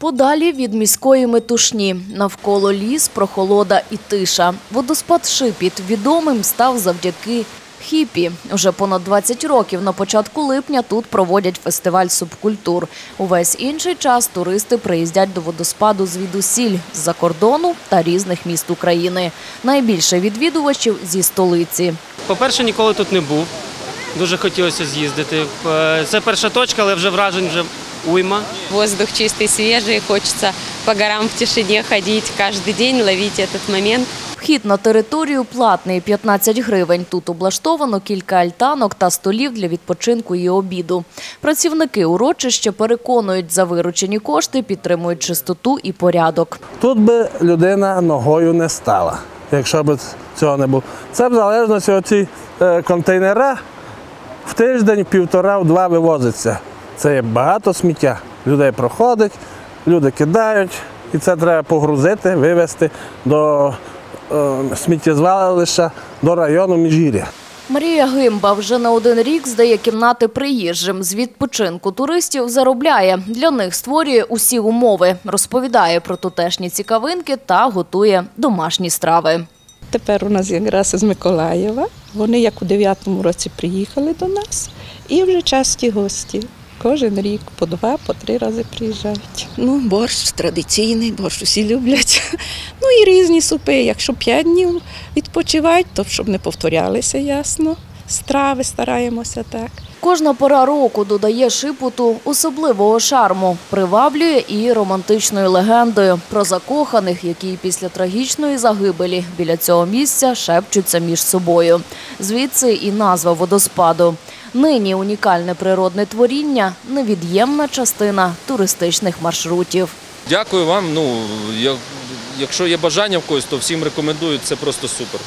Подалі від міської метушні. Навколо ліс, прохолода і тиша. Водоспад Шипіт відомим став завдяки хіпі. Уже понад 20 років на початку липня тут проводять фестиваль субкультур. Увесь інший час туристи приїздять до водоспаду звідусіль, з-за кордону та різних міст України. Найбільше відвідувачів зі столиці. По-перше, ніколи тут не був. Дуже хотілося з'їздити. Е, Це перша точка, але вже вражень вже уйма. Воздух чистый, свежий, хочется по горам в тишине ходить каждый день, ловить этот момент. Вхід на територію платний – 15 гривень. Тут облаштовано кілька альтанок та столів для відпочинку і обіду. Працівники урочища переконують, за виручені кошти підтримують чистоту і порядок. Тут би людина ногою не стала, якщо б цього не було. Це в залежності від ці е, контейнера в тиждень, півтора, в два вивозиться. Це є багато сміття. Людей проходить, люди кидають, і це треба погрузити, вивезти до е, сміттєзвалища, до району Міжгір'я. Марія Гимба вже на один рік здає кімнати приїжджим. З відпочинку туристів заробляє. Для них створює усі умови. Розповідає про тутешні цікавинки та готує домашні страви. Тепер у нас якраз з Миколаєва. Вони як у 9-му році приїхали до нас і вже часті гості. Кожен рік по два, по три рази приїжджають. Ну, борщ традиційний, борщ усі люблять. Ну і різні супи. Якщо п'ять днів відпочивають, то щоб не повторялися, ясно. Страви стараємося так. Кожна пора року додає шипуту особливого шарму, приваблює і романтичною легендою про закоханих, які після трагічної загибелі біля цього місця шепчуться між собою. Звідси і назва водоспаду. Нині унікальне природне творіння невід'ємна частина туристичних маршрутів. Дякую вам. Ну, я- якщо є бажання в когось, то всім рекомендую. Це просто супер.